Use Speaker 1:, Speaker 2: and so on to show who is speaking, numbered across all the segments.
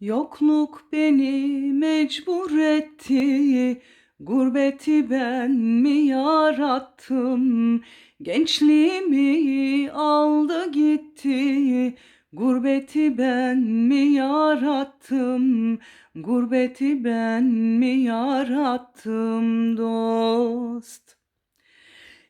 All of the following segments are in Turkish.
Speaker 1: Yokluk beni mecbur etti, gurbeti ben mi yarattım? Gençliğimi aldı gitti, gurbeti ben mi yarattım? Gurbeti ben mi yarattım dost?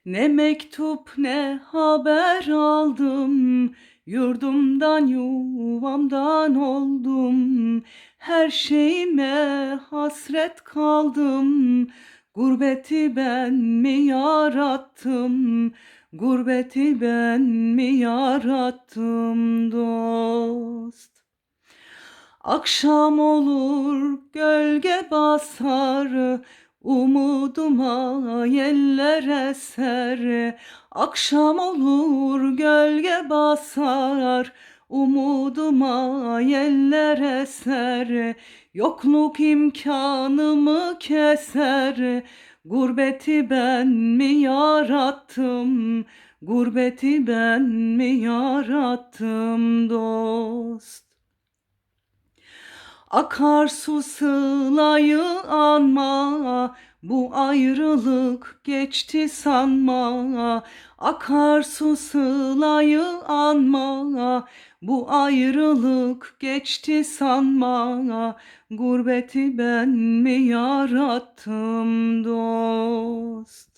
Speaker 1: Ne mektup ne haber aldım Yurdumdan yuvamdan oldum. Her şeyime hasret kaldım. Gurbeti ben mi yarattım? Gurbeti ben mi yarattım dost? Akşam olur gölge basar Umuduma yeller eser Akşam olur gölge basar. Umuduma yeller eser Yokluk imkanımı keser. Gurbeti ben mi yarattım? Gurbeti ben mi yarattım dost? Akarsu sılayı anma, bu ayrılık geçti sanma. Akarsu sılayı anma, bu ayrılık geçti sanma. Gurbeti ben mi yarattım dost?